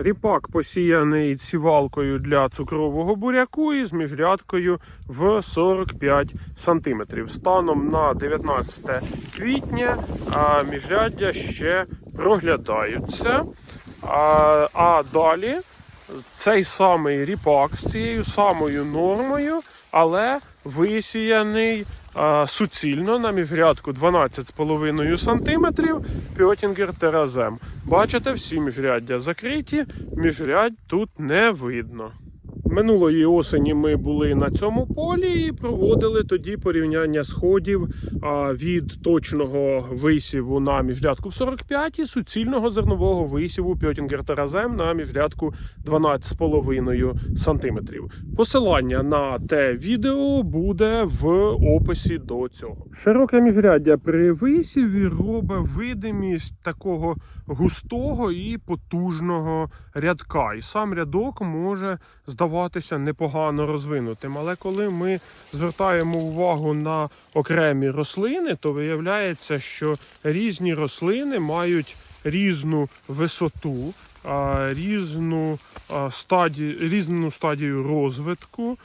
Ріпак посіяний сівалкою для цукрового буряку і з міжрядкою в 45 см. Станом на 19 квітня а міжряддя ще проглядаються. А, а далі цей самий ріпак з цією самою нормою, але висіяний суцільно на міжрядку 12,5 см Пьотінгер теразем. Бачите, всі міжряддя закриті, міжрядь тут не видно. Минулої осені ми були на цьому полі і проводили тоді порівняння сходів від точного висіву на міжрядку в 45 і суцільного зернового висіву Пьотінгер Теразем на міжрядку 12,5 см. Посилання на те відео буде в описі до цього. Широке міжряддя при висіві робить видимість такого густого і потужного рядка. І сам рядок може здаватися непогано розвинутим. Але коли ми звертаємо увагу на окремі рослини, то виявляється, що різні рослини мають різну висоту, різну, стадію, різну стадію розвитку.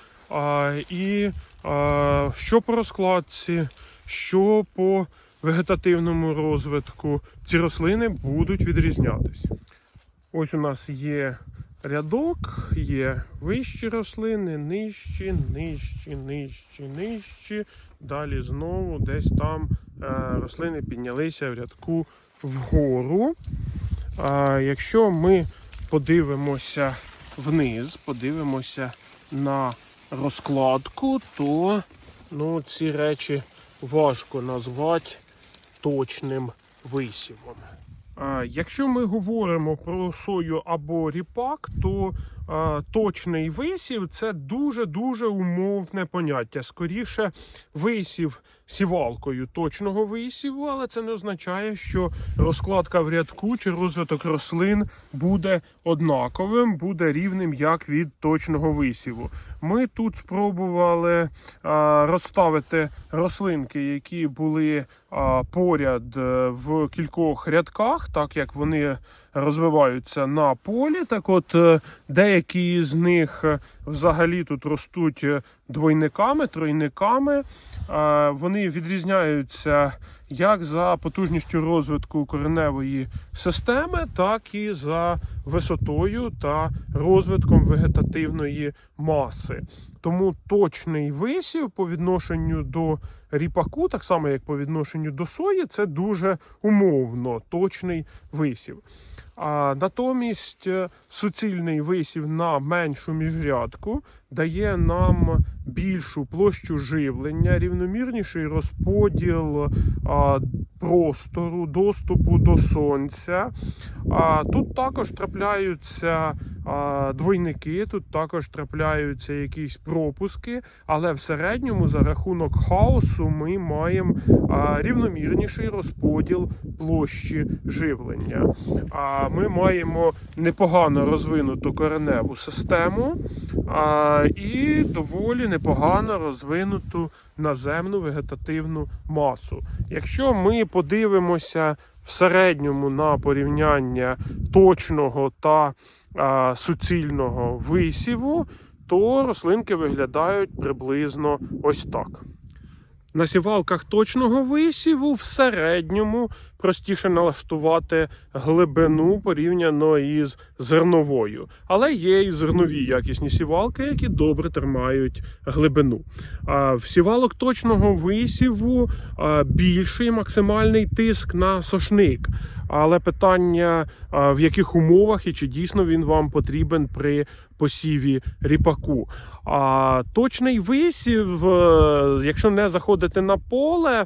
І що по розкладці, що по вегетативному розвитку, ці рослини будуть відрізнятися. Ось у нас є рядок, є вищі рослини, нижчі, нижчі, нижчі, нижчі. Далі знову десь там е, рослини піднялися в рядку вгору. А якщо ми подивимося вниз, подивимося на розкладку, то ну, ці речі важко назвати точним висівом. Якщо ми говоримо про сою або ріпак, то точний висів це дуже-дуже умовне поняття. Скоріше, висів сівалкою точного висіву, але це не означає, що розкладка в рядку чи розвиток рослин буде однаковим, буде рівним як від точного висіву. Ми тут спробували а, розставити рослинки, які були а, поряд е, в кількох рядках, так як вони розвиваються на полі. Так от е, деякі з них е, взагалі тут ростуть е, двойниками, тройниками. Е, Вони відрізняються як за потужністю розвитку кореневої системи, так і за висотою та розвитком вегетативної маси. Тому точний висів по відношенню до ріпаку, так само як по відношенню до сої, це дуже умовно точний висів. А натомість е, суцільний висів на меншу міжрядку дає нам більшу площу живлення, рівномірніший розподіл а, простору, доступу до сонця. А, тут також трапляються двойники, тут також трапляються якісь пропуски, але в середньому за рахунок хаосу ми маємо рівномірніший розподіл площі живлення. А ми маємо непогано розвинуту кореневу систему і доволі непогано розвинуту наземну вегетативну масу. Якщо ми подивимося в середньому на порівняння точного та а, суцільного висіву, то рослинки виглядають приблизно ось так. На сівалках точного висіву в середньому простіше налаштувати глибину порівняно із зерновою. Але є і зернові якісні сівалки, які добре тримають глибину. В сівалок точного висіву більший максимальний тиск на сошник. Але питання в яких умовах і чи дійсно він вам потрібен при посіві ріпаку. А точний висів, е, якщо не заходити на поле е,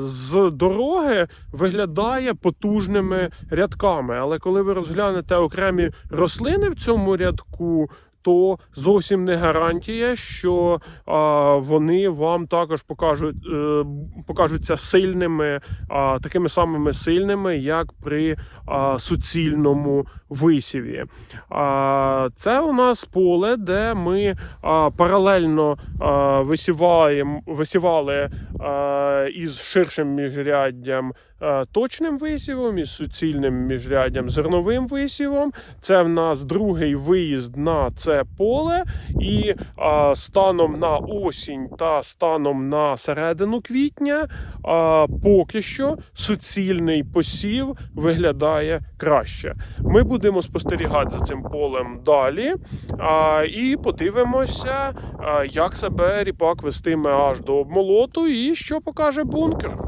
з дороги, виглядає потужними рядками. Але коли ви розглянете окремі рослини в цьому рядку, то зовсім не гарантія, що а, вони вам також покажуть, е, покажуться сильними, а, такими самими сильними, як при а, суцільному висіві. А, це у нас поле, де ми а, паралельно а, висіваємо, висівали а, із ширшим міжряддям точним висівом, із суцільним міжряддям зерновим висівом. Це в нас другий виїзд на це поле, і а, станом на осінь та станом на середину квітня а, поки що суцільний посів виглядає краще. Ми будемо спостерігати за цим полем далі а, і подивимося, а, як себе ріпак вестиме аж до обмолоту і що покаже бункер.